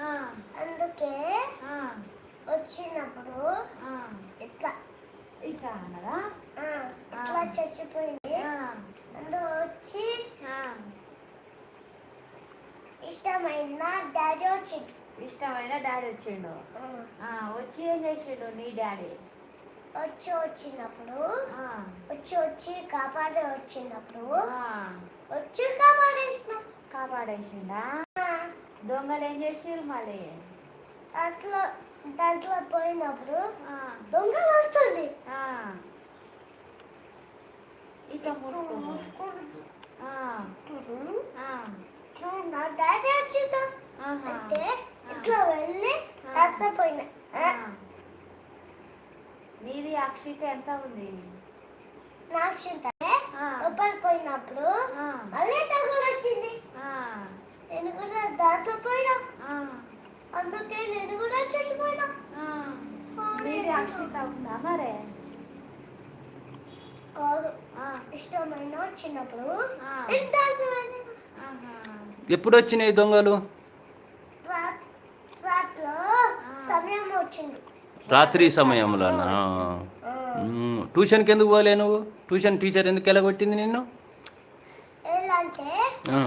ఆ, అందుకే వచ్చినప్పుడు. ఇట్లా. ఇట్లా అన్నదా ఇట్లా చచ్చిపోయింది. అందు వచ్చి. ఇష్టమైన డాడీ వచ్చిండు. ఇష్టమైన డాడీ వచ్చిండు. వచ్చి ఏం చేసిండు నీ డాడీ? వచ్చి వచ్చినప్పుడు వచ్చి వచ్చి కాపాడి వచ్చినప్పుడు. వచ్చి కాపాడేసినాం. కాపాడేసిండా? దొంగలు ఏం చేసిర్రు మళ్ళీ దాంట్లో దాంట్లో పోయినప్పుడు దొంగలు వస్తుంది. ఇట్లా మూసుకో. ఆ, ఆ, నా డాడీ వచ్చిందా. అంటే ఇట్లా వెళ్ళి తప్పిపోయినా ఆ. నీది అక్షిత ఎంత ఉంది? ఆ, లోపలికి పోయినప్పుడు మళ్ళీ తగులు వచ్చింది. ఆ, నేను కూడా పోయినా అందుకే నేను కూడా చచ్చిపోయినా. అక్షిత ఉందా మరే? కాదు. ఇష్టమైన వచ్చినప్పుడు. ఎప్పుడు వచ్చినాయి దొంగలు? సమయం వచ్చింది. రాత్రి సమయంలోనా. మ్మ్. ట్యూషన్కి ఎందుకు పోలే నువ్వు? ట్యూషన్ టీచర్ ఎందుకు ఎలాగొట్టింది నిన్ను? ఎలా అంటే ఆ.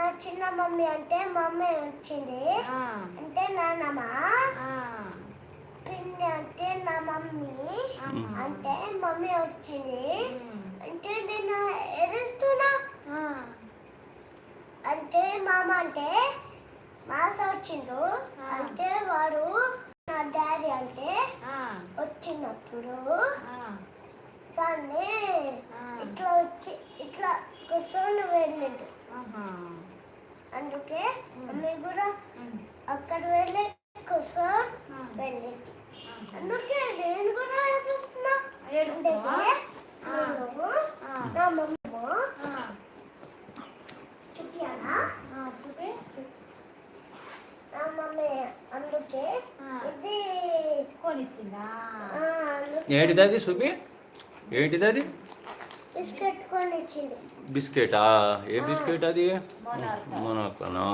నా చిన్న మమ్మీ అంటే మమ్మీ వచ్చింది. అంటే నాన్నమ్మ. పిన్ని అంటే నా మమ్మీ. అంటే మమ్మీ వచ్చింది. అంటే నేను ఎదుస్తున్నా ఆ, అంటే మామ అంటే మాస వచ్చిండు. అంటే వాడు నా డాడీ అంటే వచ్చినప్పుడు దాన్ని. ఇట్లా వచ్చి ఇట్లా కూర్చొని వెళ్ళిండు. అందుకే మమ్మీ కూడా. అక్కడ వెళ్ళి ఆ. వెళ్ళింది. అందుకే నేను కూడా చూస్తున్నా నా మమ్మీ ఆ, చూపియాలా? ఆ, చూపి. నా మమ్మీ అందుకే. ఇది. కొనిచ్చిందా? ఏంటిది అది చూపి ఏంటిది అది బిస్కెట్? ఏ బిస్కెట్ అది? ఆ.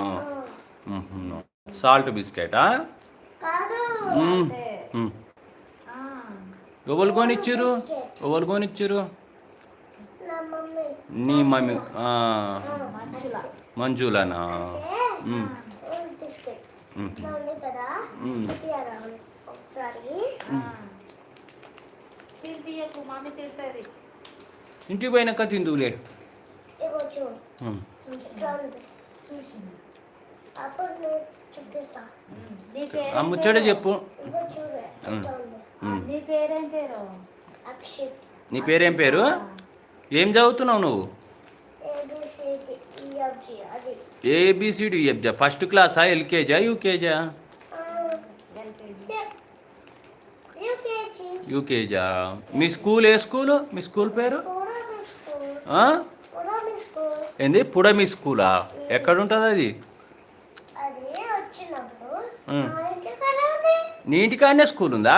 సాల్ట్ బిస్కెటా? ఎవరు కొనిచ్చారు ఎవరు కొనిచ్చారు నా మమ్మీ. మంజులనా? ఒకసారి ఆ. తిరిపియకు మమ్మీ తిడుతుంది ఇంటికి పోయినాక తిందువులే. ఆ ముచ్చట చెప్పు. నీ పేరేం పేరు? అక్షిత్. నీ పేరేం పేరు? ఏం చదువుతున్నావు నువ్వు? A B C D first క్లాసా ఎల్కేజీ యూకేజీ? యూకేజా. మీ స్కూల్ ఏ స్కూలు? మీ స్కూల్ పేరు కూడా మీ స్కూల్ ఆ? కూడా మీ స్కూల్ ఏంది? పుడమి స్కూలా? ఎక్కడ ఉంటుంది అది నీ ఇంటికాడనే స్కూల్ ఉందా.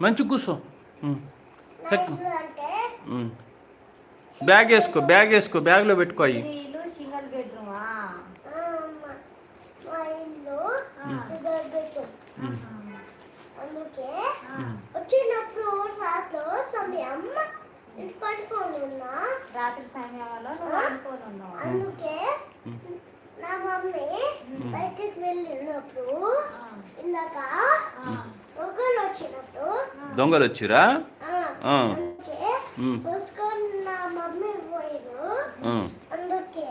మంచి కూర్చో. బ్యాగ్ వేసుకో బ్యాగ్ వేసుకో బ్యాగ్లో పెట్టుకో అయ్యి నీ ఇల్లు సింగిల్ బెడ్రూమా ఆ, మా- మా ఇల్లు ఆ. సిగరెట్ పెట్టు అందుకే వచ్చినప్పుడు రాత్రి సమయం పడుకొని ఉన్నా. రాత్రి సమయంలో ఉన్నావు? అందుకే నా మమ్మీ బయటికి వెళ్ళినప్పుడు ఇందాక ఆ, ఒకరు వచ్చినప్పుడు దొంగలు వచ్చిరా. అందుకే నా మమ్మీ పోయిరు. అందుకే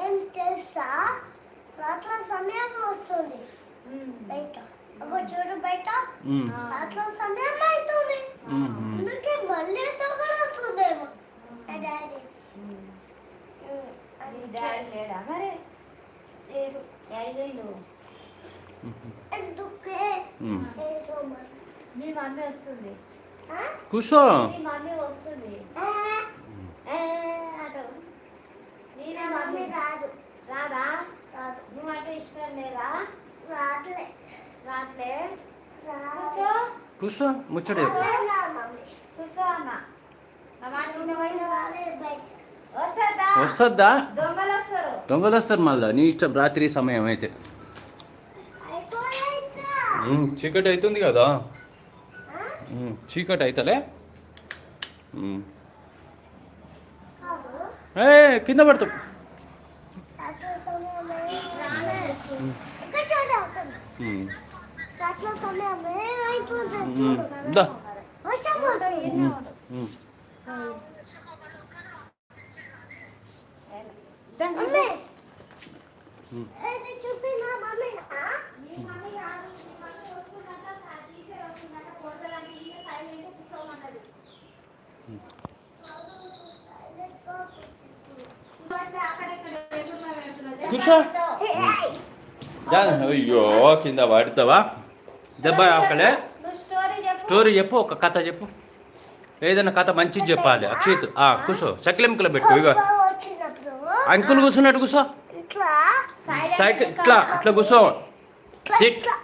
ఏం తెలుసా? రాత్రి సమయం వస్తుంది. బయట. ఒక చూడు బయట మ్. ఆ, రాత్రి సమయం అవుతుంది మ్మ్. అందుకే మళ్ళీ దొంగలు వస్తుందేమో నా డాడీ ఉమ్. ఉమ్, నీ అందుకే డాడీ లేడా మరి లేదు ఐదు ఎందుకే మ్. లేదు మరి. మీ మమ్మీ వస్తుంది ఆ? కూర్చో. మమ్మీ రాదు రాదా నువ్వంటే ఇష్టం లేదా రాట్లే రాట్లే కూర్చో కూర్చో ముచ్చట చెప్పు కూర్చో అన్న వస్తుందా? దొంగలు వస్తారు మళ్ళీ. నీ ఇష్టం రాత్రి సమయం అయితే. చీకటి అవుతుంది కదా. చీకటి అవుతలే. ఏ కింద పడతావు. రాత్రి సమయమే ఇక్కడ చూడు అక్కడ ఉమ్, రాత్రి సమయమే అయిపోతుంది ఉమ్. చూడు దా వర్షం వస్తుంది ఉమ్. మమ్మీ ఉమ్. ఇది చూపి నా మమ్మీనా కూర్చో. అయ్యో కింద పడతావా దెబ్బ ఆకలే నువ్వు స్టోరీ చెప్పు ఒక కథ చెప్పు. ఏదైనా కథ మంచిది చెప్పాలి. అక్షిత్ ఆ, కూర్చో. సకిలింకులు పెట్టు ఇక అంకుల్ కూర్చున్నట్టు కూర్చో. సైకిల్ కూర్చో. ఇట్లా ఇట్లా కూర్చో. సిట్ ఇట్లా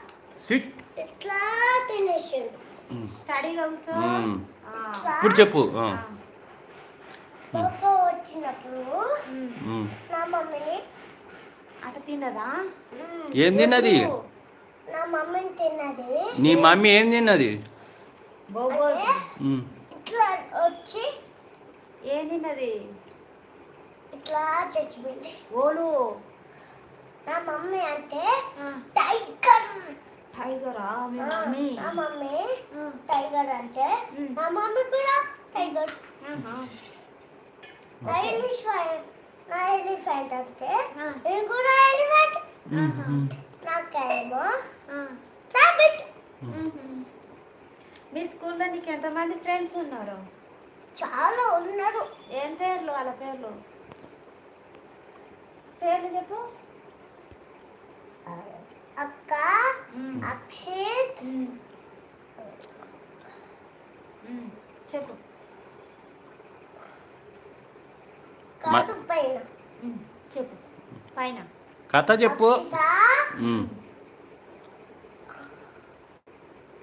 సిట్. ఆ, ఇప్పుడు చెప్పు. తిన్నదా? ఏం తిన్నది? నా మమ్మీని తిన్నది. నీ మమ్మీ ఏం తిన్నది? వచ్చి ఏం తిన్నది? ఇట్లా చచ్చిపోయింది. ఓలు. నా మమ్మీ అంటే టైగర్. టైగరా? మీ మమ్మీ? నా మమ్మీ టైగర్ అంటే. నా మమ్మీ కూడా టైగర్. ఆహా. నా ఎలిఫెంట్ నా ఎలిఫెంట్ అంటే. నేను కూడా ఎలిఫెంట్. ఆహా. నాకేమో. రాబిట్. మీ స్కూల్లో నీకు ఎంతమంది ఫ్రెండ్స్ ఉన్నారు? చాలా ఉన్నారు. ఏం పేర్లు వాళ్ళ పేర్లు? పేర్లు చెప్పు. అక్క. అక్షిత్. మ్మ్. మ్మ్. చెప్పు. కాదు పైన. మ్మ్. చెప్పు. పైన. కథ చెప్పు.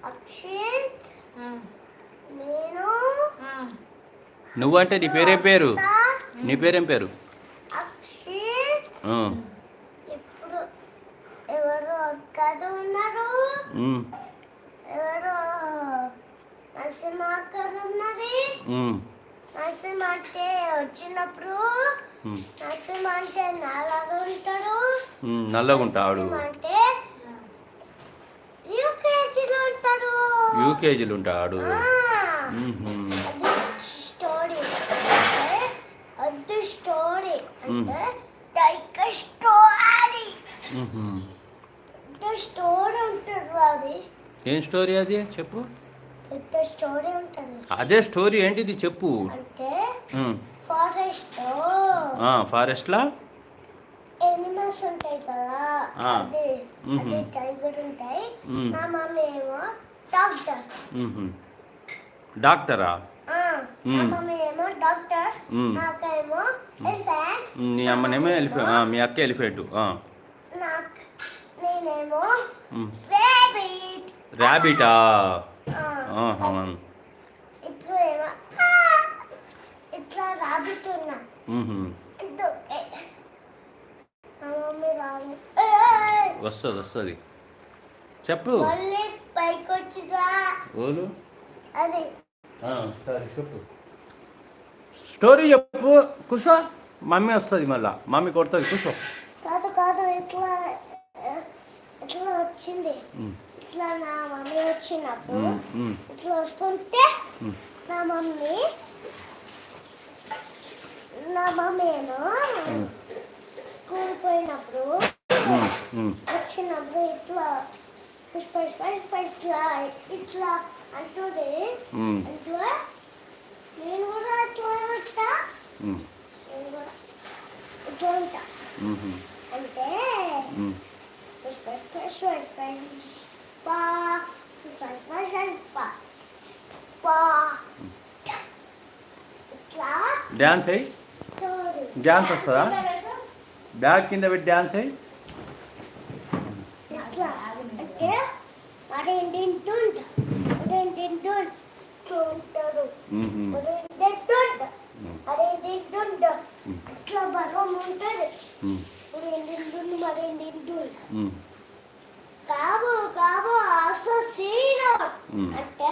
అక్షిత. నేను. నువ్వంటే నీ పేరేం పేరు. నీ పేరేం పేరు? అక్షిత్ ఆ. ఇప్పుడు ఎవరు అక్కదు ఉన్నారు ఉమ్. ఎవరు? నరసింహ అక్కదు ఉన్నది. నరసింహ అంటే వచ్చినప్పుడు. నరసింహ అంటే నాలాగా ఉంటాడు. నల్లగా ఉంటాడు. అంటే యూకేజీలో ఉంటాడు. యూకేజీలు ఉంటాడు. స్టోరీ. అది స్టోరీ. అంటే స్టోరీ. స్టోరీ. అది? ఏం స్టోరీ అది? చెప్పు. స్టోరీ ఉంటుంది. అదే స్టోరీ ఏంటిది చెప్పు. అంటే. ఫారెస్ట్. ఆ, ఫారెస్ట్లా? ఎనిమల్స్ ఉంటాయి కదా. అది టైగర్ ఉంటాయి. నా మమ్మీ ఏమో డాక్టర్. డాక్టరా? నా అమ్మనేమో ఎలిఫెంట్ మీ అక్క ఎలిఫెంట్. నేనేమో ర్యాబిటా! వస్తుంది వస్తుంది. చెప్పు. ఓలు సరే చెప్పు. స్టోరీ చెప్పు. కూర్చో. మమ్మీ వస్తుంది మళ్ళా. మమ్మీ కొడుతుంది. కూర్చో. కాదు కాదు ఇట్లా వచ్చింది. ఇట్లా నా మమ్మీ వచ్చినప్పుడు ఇట్లా వస్తుంటే. నా మమ్మీ నా మమ్మీ ఉమ్, స్కూల్ పోయినప్పుడు. వచ్చినప్పుడు ఇట్లా పుష్ప పుష్ప ఇట్లా ఇట్లా అంటుంది. ఇట్లా నేను కూడా ఉంటా. ఉమ్, నేను కూడా ఇట్లా ఉంటా. అంటే డ్యాన్స్ అయ్యి డ్యాన్స్ వస్తుందా బ్యాగ్ కింద పెట్టి డ్యాన్స్ అయ్యి ఇట్లా అంటే అదేంటి ఇంటుంటా అదేంటి మ్మ్. అదే దిద్దుండు మ్మ్. అదే దిద్దుండు ఇట్లా బలం ఉంటుంది మ్మ్. ఇప్పుడు దిద్దుండు మరి దిద్దుండు మ్మ్. కాదు కాదు ఆసో సీను మ్మ్. అంటే.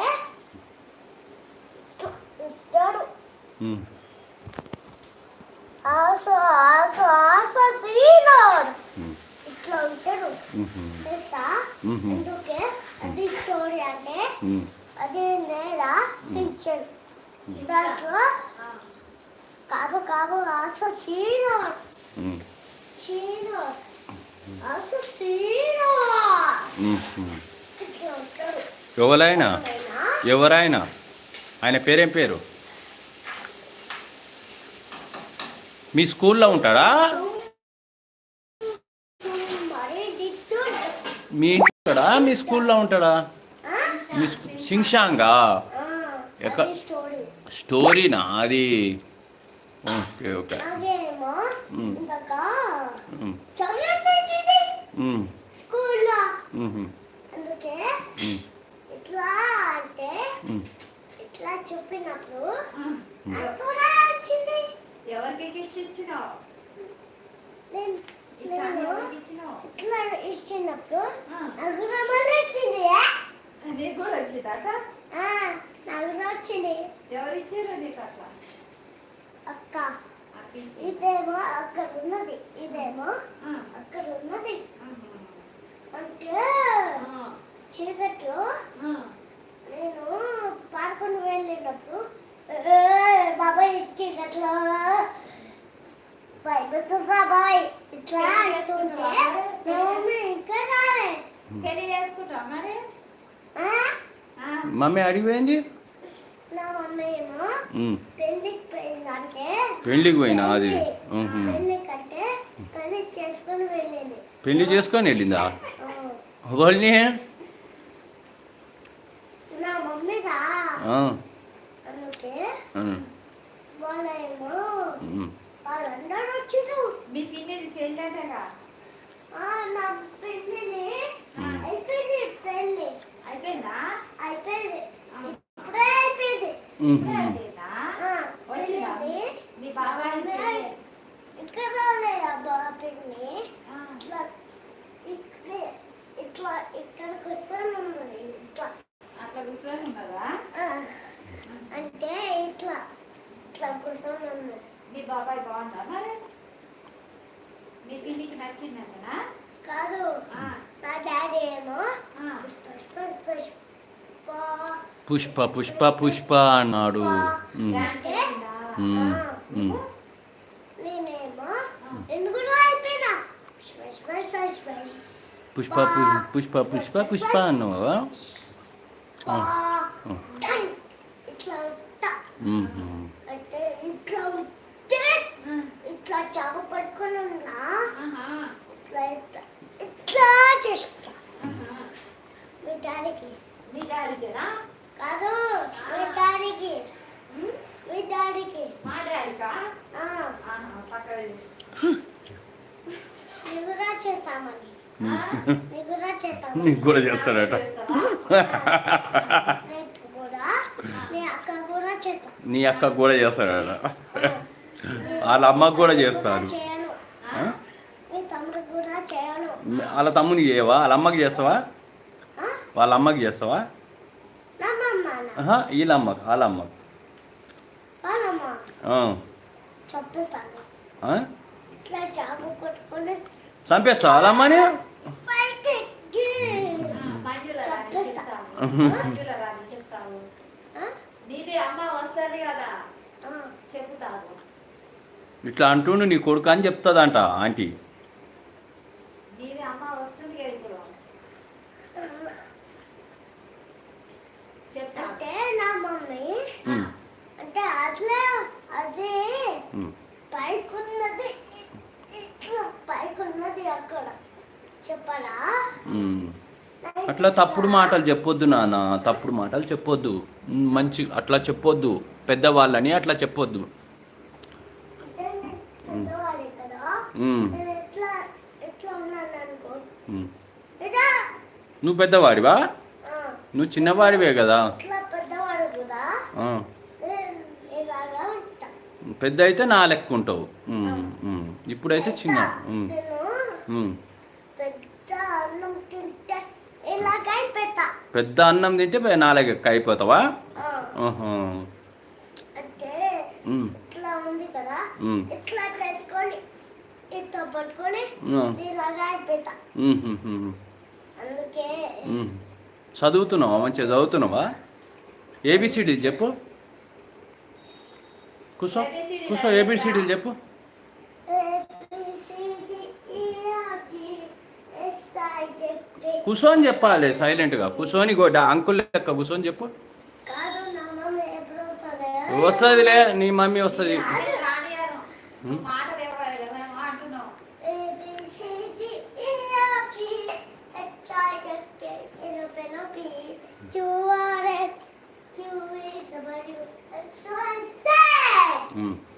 ఆసో ఆసో ఆసో మ్మ్. ఇట్లా ఉంటాడు. తెలుసా. అందుకే అది స్టోరీ అంటే. అది నేల పింఛన్. దాంట్లో కాదు కాదు ఆసో మ్మ్. సీను ఆసో ఉంటాడు ఎవరైనా? ఎవరైనా? ఆయన పేరేం పేరు? మీ స్కూల్లో ఉంటాడా? మీ ఉంటాడా? మీ స్కూల్లో ఉంటాడా? మీ స్కూ- షింగ్షాంగా ఎక్క- అది స్టోరీ స్టోరీనా? అది? Okay okay. స్కూల్లో. అందుకే మ్మ్. ఇట్లా అంటే మ్మ్. ఇట్లా వచ్చింది. ఎవరికి కిస్ ఇచ్చినావు? ఇట్లా ఇచ్చినప్పుడు మళ్ళీ వచ్చింది. నీకు కూడా వచ్చిందాక ఆ, నాకు కూడా వచ్చింది. ఎవరు ఇచ్చారు నీకు అట్లా? అక్క. అక్క ఇదేమో అక్కడ ఉన్నది ఇదేమో. అక్కడ ఉన్నది. అంటే. చీకట్లో ఆ. నేను పార్కుని వెళ్ళినప్పుడు "ఏ, బాబాయ్ చీకట్లో భయపడుతుంది బాబాయ్ ఇట్లా అంటుంటే నేను ఇంకా రాలే పెళ్ళి చేసుకుంటావు మరి? ఆ? ఆ. మమ్మీ అడిగిపోయింది? నా మమ్మీ ఏమో పోయిందంటే పెళ్ళికి పోయినా అది? చేసుకుని వెళ్ళింది. పెళ్ళి చేసుకొని వెళ్ళిందా. వాళ్ళని నా మమ్మీ రా. అందుకే. వాళ్ళేమో. వాళ్ళందరూ వచ్చిరు మీ పిన్నిది పెళ్ళి అంటగా ఆ, నా. అయిపోయింది పెళ్ళి. అయిపోయిందా? అయిపోయింది. ఆ. ఇప్పుడే అయిపోయింది. వచ్చిందా? మీ పెళ్ళి. ఇక్కడ రాలే అబ్బా పెళ్ళి ఆ. ఇట్లా ఇట్లా ఇట్లా ఇక్కడికి వస్తాను ఇట్లా. అట్లా కూర్చొని ఉన్నదా అంటే ఇట్లా. కూర్చొని మీ బాబాయ్ బాగుందా మరి? మీ పిన్నికి నచ్చిందంటనా? కాదు. ఆ. నా డాడీ ఏమో. పుష్ప పుష్ప పుష్ప అన్నాడు. పుష్ప. పుష్ప పుష్ప పుష్ప అన్నావా. ఇట్లా ఇట్లా ఉంటే. ఇట్లా చాకు పట్టుకొని ఉన్నా ఆహా. ఇట్లా ఇట్లా ఇట్లా చేస్తా. మీ డాడీకి. మీ డాడీకేనా? కాదు మీ డాడీకి? మీ డాడీకి. మా డాడీకా? నీకు కూడా చేస్తామని. నీకు కూడా చేస్తాడట చేస్తావా? రేపు కూడా నీ అక్క కూడా చేస్తాం నీ అక్క కూడా చేస్తాడట వాళ్ళ అమ్మకు కూడా చేస్తారు వాళ్ళ తమ్మునికి చేయవా? వాళ్ళ అమ్మకి చేస్తావా? వాళ్ళ అమ్మకి చేస్తావా? వీళ్ళ అమ్మకి వాళ్ళ అమ్మకి. చంపేస్తా వాళ్ళ అమ్మని? అమ్మ వస్తుంది కదా. ఇట్లా అంటుండు నీ కొడుకు అని చెప్తుందంట ఆంటీ. నీది అమ్మ వస్తుంది కదా ఇప్పుడు. చెప్తా. అంటే నా మమ్మీ అంటే అట్లా అదే. పైకున్నది ఇట్లా పైకున్నది అక్కడ. చెప్పరా. అట్లా తప్పుడు మాటలు చెప్పొద్దు నాన్న తప్పుడు మాటలు చెప్పొద్దు. మంచి అట్లా చెప్పొద్దు. పెద్దవాళ్ళని అట్లా చెప్పొద్దు. నువ్వు పెద్దవాడివా? నువ్వు చిన్నవాడివే కదా. పెద్ద అయితే నా లెక్క ఉంటావు ఇప్పుడైతే చిన్న. పెద్ద అన్నం తింటే నాలుగు అయిపోతావా? చదువుతున్నావా? మంచిగా చదువుతున్నావా? ఏబీసీడీలు చెప్పు. కుసో కుసో ఏబిసిడీలు చెప్పు. కూర్చొని చెప్పాలి సైలెంట్గా. కూర్చొని అంకుల్ లెక్క కూర్చొని చెప్పు. వస్తుందిలే నీ మమ్మీ వస్తుంది. Mm.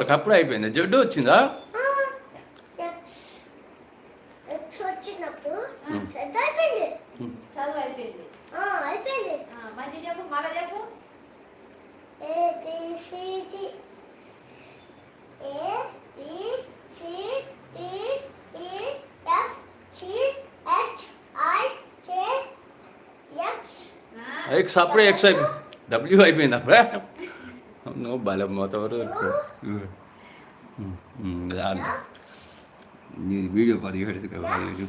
వరకు అప్పుడు అయిపోయింది. జడ్డు వచ్చిందా? ఎక్స్. అప్పుడే ఎక్స్ అయిపోయింది డబ్ల్యూ అయిపోయింది అప్పుడే. அவங்க பலமோத்தவரும் இருக்கும் வீடியோ பதிவு எடுத்துக்க